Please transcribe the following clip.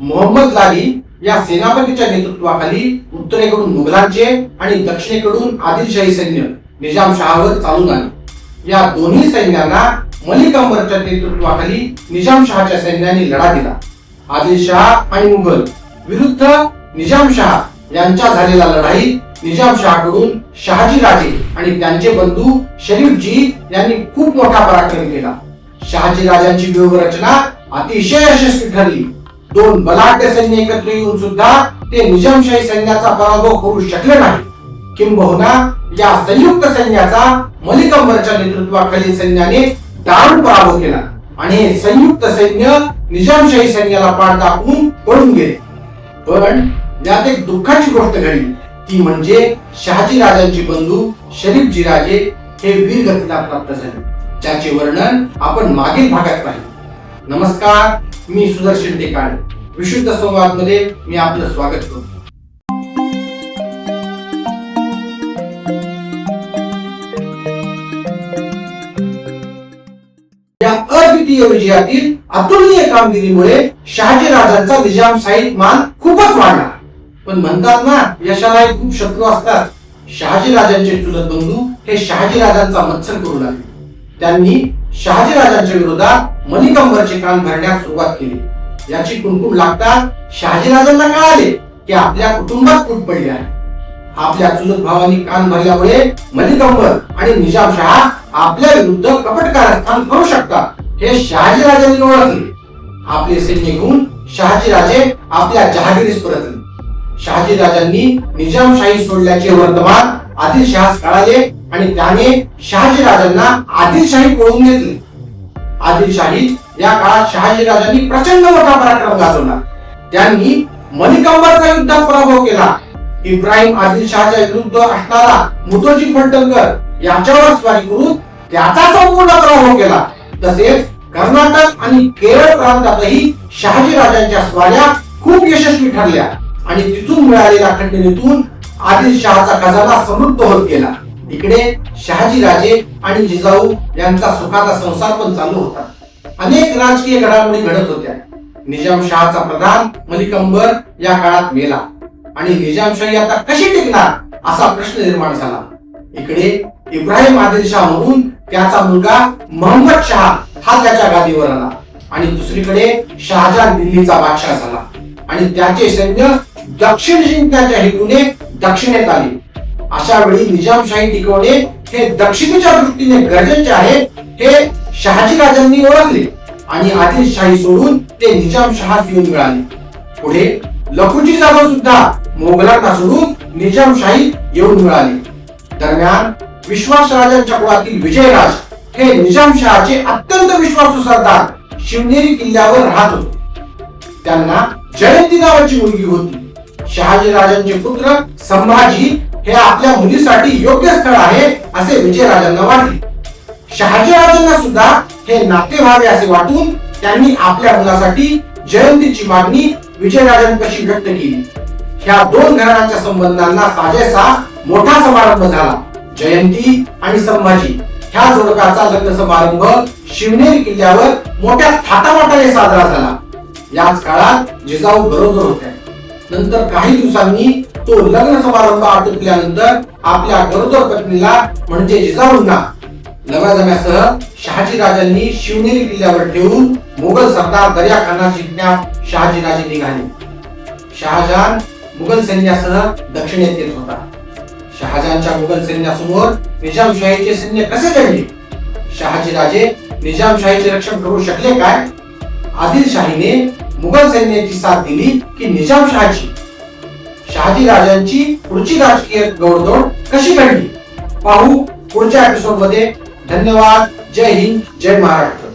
मोहम्मद लाली या सेनापतीच्या नेतृत्वाखाली उत्तरेकडून मुघलांचे आणि दक्षिणेकडून आदिलशाही सैन्य निजामशहावर चालून आले. या दोन्ही सैन्यांना मलिक अंबरच्या नेतृत्वाखाली निजामशहाच्या सैन्याने लढा दिला. आदिलशहा आणि मुघल विरुद्ध निजामशाह यांच्या झालेला लढाई निजामशहाकडून शहाजी राजे आणि त्यांचे बंधू शरीफजी यांनी खूप मोठा पराक्रम केला. शहाजी राजांची व्यूहरचना अतिशय यशस्वी ठरली. दोन बलाढ्य सैन्य एकत्र येऊन सुद्धा ते निजामशाही सैन्याचा पराभव करू शकले नाही. किंबहुना या संयुक्त सैन्याचा मलिकंबरच्या नेतृत्वाखाली नेतृत्वाखालील सैन्याने दारुण पराभव केला आणि हे संयुक्त सैन्य निजामशाही सैन्याला पाठ दाखवून पळून गेले. पण यात एक दुःखाची गोष्ट घडली. ती म्हणजे शहाजी राजांचे बंधू शरीफजी राजे हे वीरगतीला प्राप्त झाले. ज्याचे वर्णन आपण मागील भागात पाहिले. नमस्कार मी सुदर्शन टेकाणे विशुद्ध संवादमध्ये मी आपलं स्वागत करतो. या अद्वितीय विजयातील अतुलनीय कामगिरीमुळे शहाजी राजांचा साहिब मान खूपच वाढला. पण म्हणतात ना यशाला खूप शत्रू असतात. शहाजी राजांचे चुलत बंधू हे शहाजी राजांचा मत्सर करू लागले. त्यांनी शहाजी राजांच्या विरोधात मणिकंबरचे काम करण्यास भरण्यास सुरुवात केली. याची कुणकुण लागतात शहाजी राजांना कळाले की आपल्या कुटुंबात फूट पडली आहे. आपल्या चुलत भावांनी कान भरल्यामुळे मणिकंबर आणि निजामशहा आपल्या विरुद्ध कपट कारस्थान करू शकतात हे शहाजी राजांनी ओळखले. आपले सैन्य घेऊन शहाजीराजे आपल्या जहागिरीस परतले. शहाजी राजांनी निजामशाही सोडल्याचे वर्तमान आदिलशहास कळाले आणि त्याने शहाजी राजांना आदिलशाही पळून घेतले. आदिलशाही या काळात शहाजी राजांनी प्रचंड मोठा पराक्रम गाजवला. त्यांनी मलिकंबरचा युद्धात पराभव केला. इब्राहिम आदिलशहाच्या विरुद्ध असणारा मुतोजी फलटणकर याच्यावर स्वारी करून त्याचा संपूर्ण पराभव केला. तसेच कर्नाटक आणि केरळ प्रांतातही शहाजी राजांच्या स्वाऱ्या खूप यशस्वी ठरल्या आणि तिथून मिळालेल्या खंडणीतून आदिलशहाचा खजाना समृद्ध होत गेला. इकडे शहाजी राजे आणि जिजाऊ यांचा सुखाचा संसार पण चालू होता. अनेक राजकीय घडामोडी घडत होत्या. निजामशहाचा प्रधान मलिकंबर या काळात मेला. आणि निजामशाही आता कशी टिकणार असा प्रश्न निर्माण झाला. इकडे इब्राहिम आदिलशाह म्हणून त्याचा मुलगा मोहम्मद शहा हा त्याच्या गादीवर आला. आणि दुसरीकडे शहाजहान दिल्लीचा बादशाह झाला. आणि त्याचे सैन्य दक्षिण जिंकण्याच्या हेतूने दक्षिणेत आली अशा वेळी निजामशाही टिकवणे हे दक्षिणेच्या दृष्टीने गरजेचे आहे हे शहाजी राजांनी ओळखले आणि आदिलशाही सोडून ते निजामशहास येऊन मिळाले. पुढे लखुजी जाधव सुद्धा मोगलांना सोडून निजामशाही येऊन मिळाले. दरम्यान विश्वास राजांच्या कुळातील विजयराज हे निजामशहाचे अत्यंत विश्वासू सरदार शिवनेरी किल्ल्यावर राहत होते. त्यांना जयंती नावाची मुलगी होती. शहाजी राजांचे पुत्र संभाजी हे आपल्या मुलीसाठी योग्य स्थळ आहे असे विजयराजांना वाटले. शहाजी राजांना सुद्धा हे नाते व्हावे असे वाटून त्यांनी आपल्या मुलासाठी जयंतीची मागणी विजयराजांपाशी व्यक्त केली. ह्या दोन घराण्यांच्या संबंधांना साजेसा मोठा समारंभ झाला जयंती आणि संभाजी. ह्या जोडकाचा लग्न समारंभ शिवनेरी किल्ल्यावर मोठ्या थाटामाटाने साजरा झाला. याच काळात जिजाऊ बरोबर होत्या. नंतर काही दिवसांनी तो लग्न समारंभ आटोपल्यानंतर आपल्या गरोदर पत्नीला म्हणजे जिजाऊंना लवाजम्यासह शहाजी राजांनी शिवनेरी किल्ल्यावर ठेवून मुघल सरदार दर्या खाना जिंकण्यास शहाजी राजे निघाले. शहाजहान मुघल सैन्यासह दक्षिणेत येत होता. शहाजहानच्या मुघल सैन्यासमोर निजामशाहीचे सैन्य कसे लढले शहाजी राजे निजामशाहीचे रक्षण करू शकले काय? आदिलशाहीने मुघल सैन्याची साथ दिली की निजामशहाची शहाजी राजांची पुढची राजकीय गौडदौड कशी घडली? पाहू पुढच्या एपिसोडमध्ये. धन्यवाद. जय हिंद. जय महाराष्ट्र.